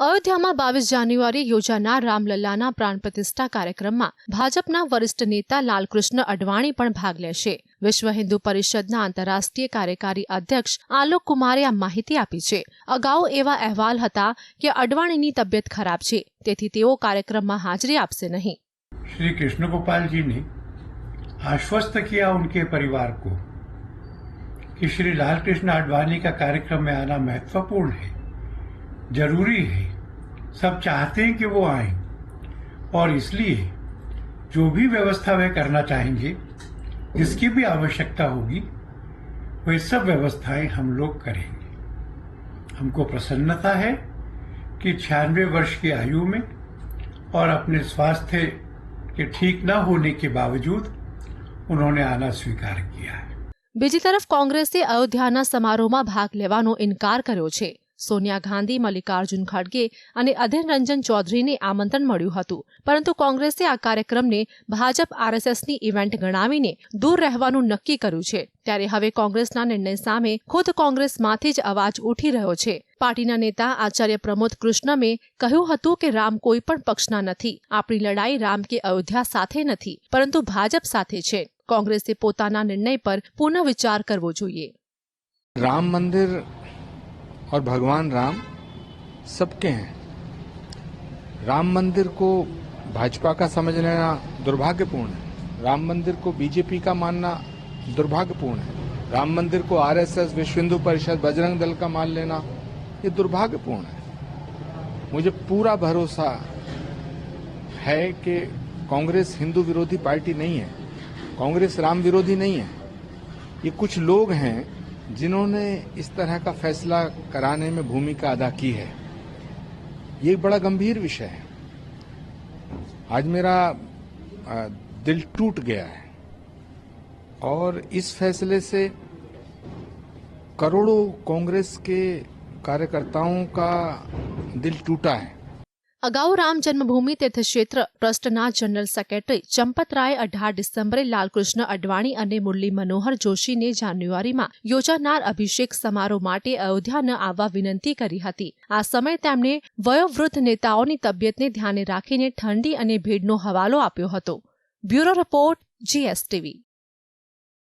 અયોધ્યામાં બાવીસ જાન્યુઆરી યોજાનાર રામલલ્લાના પ્રાણ પ્રતિષ્ઠા કાર્યક્રમમાં ભાજપના વરિષ્ઠ નેતા લાલકૃષ્ણ અડવાણી પણ ભાગ લેશે વિશ્વ હિન્દુ પરિષદના આંતરરાષ્ટ્રીય કાર્યકારી અધ્યક્ષ આલોક કુમારે આ માહિતી આપી છે અગાઉ એવા અહેવાલ હતા કે અડવાણીની તબિયત ખરાબ છે તેથી તેઓ કાર્યક્રમમાં હાજરી આપશે નહીં श्री कृष्ण गोपाल जी ने आश्वस्त किया उनके परिवार को कि श्री लाल कृष्ण आडवाणी का कार्यक्रम में आना महत्वपूर्ण है जरूरी है सब चाहते हैं कि वो आए और इसलिए जो भी व्यवस्था वे करना चाहेंगे जिसकी भी आवश्यकता होगी वे सब व्यवस्थाएं हम लोग करेंगे हमको प्रसन्नता है कि छियानवे वर्ष की आयु में और अपने स्वास्थ्य के ठीक न होने के बावजूद उन्होंने आना स्वीकार किया है બીજી તરફ કોંગ્રેસે અયોધ્યાના સમારોહમાં ભાગ લેવાનો ઇનકાર કર્યો છે સોનિયા ગાંધી, મલ્લિકાર્જુન ખડગે અને અધીર રંજન ચૌધરીને આમંત્રણ મળ્યું હતું. પરંતુ કોંગ્રેસે આ કાર્યક્રમને ભાજપ આરએસએસની ઇવેન્ટ ગણાવીને દૂર રહેવાનું નક્કી કર્યું છે. ત્યારે હવે કોંગ્રેસના નિર્ણય સામે ખુદ કોંગ્રેસમાંથી જ અવાજ ઉઠી રહ્યો છે. પાર્ટીના નેતા આચાર્ય પ્રમોદ કૃષ્ણમે કહ્યું હતું કે રામ કોઈ પણ પક્ષના નથી. આપણી લડાઈ રામ કે અયોધ્યા સાથે નથી, પરંતુ ભાજપ સાથે છે. કોંગ્રેસે પોતાના નિર્ણય પર પુનઃ વિચાર કરવો જોઈએ. રામ મંદિર और भगवान राम सबके हैं। राम मंदिर को भाजपा का समझ लेना दुर्भाग्यपूर्ण है। राम मंदिर को बीजेपी का मानना दुर्भाग्यपूर्ण है। राम मंदिर को आरएसएस विश्व हिंदू परिषद, बजरंग दल का मान लेना, ये दुर्भाग्यपूर्ण है। मुझे पूरा भरोसा है कि कांग्रेस हिंदू विरोधी पार्टी नहीं है। कांग्रेस राम विरोधी नहीं है। ये कुछ लोग हैं जिन्होंने इस तरह का फैसला कराने में भूमिका अदा की है, ये बड़ा गंभीर विषय है। आज मेरा दिल टूट गया है और इस फैसले से करोड़ों कांग्रेस के कार्यकर्ताओं का दिल टूटा है। અગાઉ રામ જન્મભૂમિ તીર્થક્ષેત્ર ટ્રસ્ટના જનરલ સેક્રેટરી ચંપતરાય અઢાર ડિસેમ્બરે લાલકૃષ્ણ અડવાણી અને મુરલી મનોહર જોશીને જાન્યુઆરીમાં યોજાનાર અભિષેક સમારોહ માટે અયોધ્યા ન આવવા વિનંતી કરી હતી. આ સમયે તેમણે વયોવૃદ્ધ નેતાઓની તબિયતને ધ્યાને રાખીને ઠંડી અને ભીડનો હવાલો આપ્યો હતો. Bureau report GSTV.